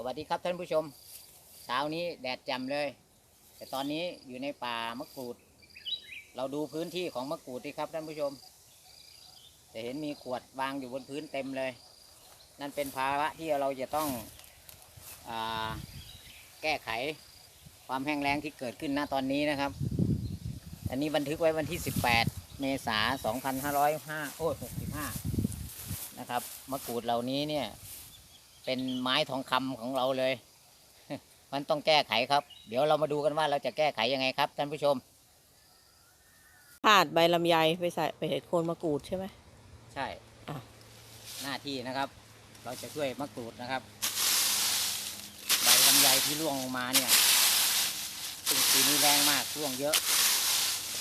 สวัสดีครับท่านผู้ชม เช้านี้แดดแจ่มเลย แต่ตอนนี้อยู่ในป่ามะกรูด เราดูพื้นที่ของมะกรูดดีครับท่านผู้ชม จะเห็นมีขวดวางอยู่บนพื้นเต็มเลย นั่นเป็นภาระที่เราจะต้องอแก้ไขความแห้งแล้งที่เกิดขึ้นณตอนนี้นะครับ อันนี้บันทึกไว้วันที่ 18 เมษายน2505โอ้65 นะครับ มะกรูดเหล่านี้เนี่ย เป็นไม้ทองคำของเราเลย มันต้องแก้ไขครับ เดี๋ยวเรามาดูกันว่าเราจะแก้ไขยังไงครับท่านผู้ชมผาดใบลำไยไปใส่ไปเห็ดโคนมะกรูดใช่ไหมใช่อะหน้าที่นะครับ เราจะช่วยมะกรูดนะครับ ใบลำไยที่ร่วงลงมาเนี่ยซึ่งปีนี้แรงมากร่วงเยอะ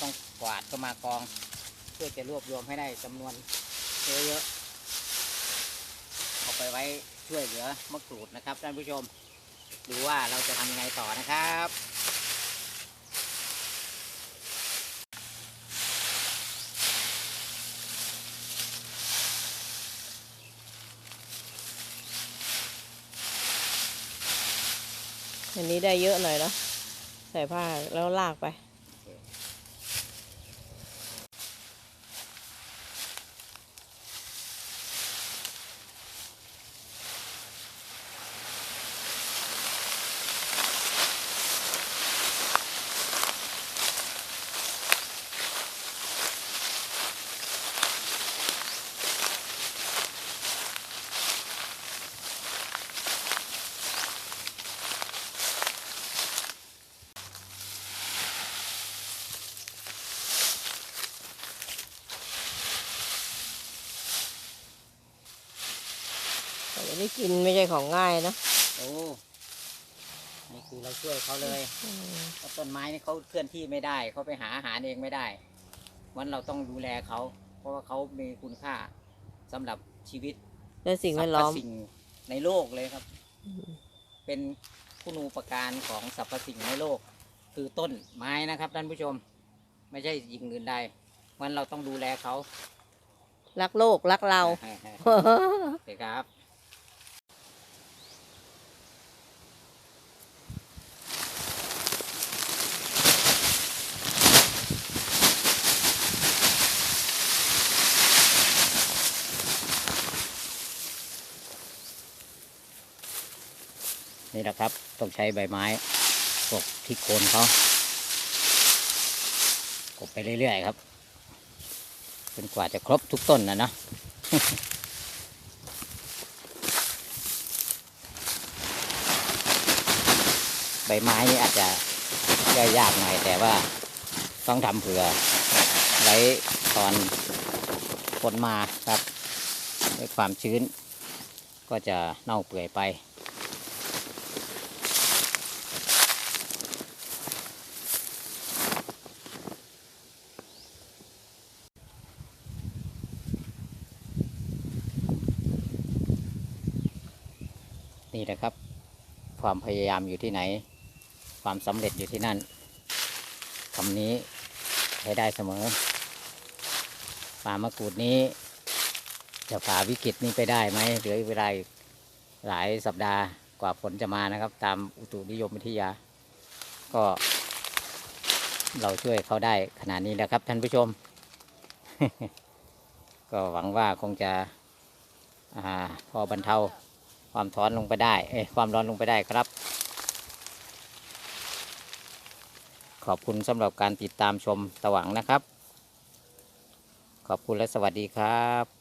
ต้องกวาดก็มากอง เพื่อจะรวบรวมให้ได้จำนวนเยอะๆเอาไปไว้ ช่วยเหลือมะกรูดนะครับท่านผู้ชม ดูว่าเราจะทำยังไงต่อนะครับอันนี้ได้เยอะหน่อยเนาะใส่ผ้าแล้วลากไป นนี้กินไม่ใช่ของง่ายนะโอ้นี่คือเราช่วยเขาเลยอืมเพราะต้นไม้นี่เขาเคลื่อนที่ไม่ได้เขาไปหาอาหารเองไม่ได้วันเราต้องดูแลเขา เพราะว่าเขามีคุณค่าสำหรับชีวิตและสิ่งแวดล้อมสรรพสิ่งในโลกเลยครับอืมเป็นคุณูปการของสรรพสิ่งในโลก คือต้นไม้นะครับท่านผู้ชม ไม่ใช่ยิงอื่นใดวันเราต้องดูแลเขารักโลก รักเราโอเคครับ นี่แหละครับ ต้องใช้ใบไม้กบที่โคนเขากบไปเรื่อย ๆ ครับจนกว่าจะครบทุกต้นนะเนาะใบไม้นี่อาจจะย่อยยากหน่อยแต่ว่าต้องทำเผื่อไว้ตอนฝนมาครับด้วยความชื้น ก็จะเน่าเปื่อยไป นี่แหละครับ ความพยายามอยู่ที่ไหน ความสำเร็จอยู่ที่นั่นคำนี้ใช้ได้เสมอป่ามะกรูดนี้จะฝ่าวิกฤตนี้ไปได้ไหมเหลือเวลาหลายสัปดาห์กว่าฝนจะมานะครับ ตามอุตุนิยมวิทยา ก็ เราช่วยเขาได้ขนาดนี้แล้วครับท่านผู้ชม ก็หวังว่าคงจะอพอบรรเทา ความร้อนลงไปได้เอ้ความร้อนลงไปได้ครับ ขอบคุณสำหรับการติดตามชมตะหวังนะครับ ขอบคุณและสวัสดีครับ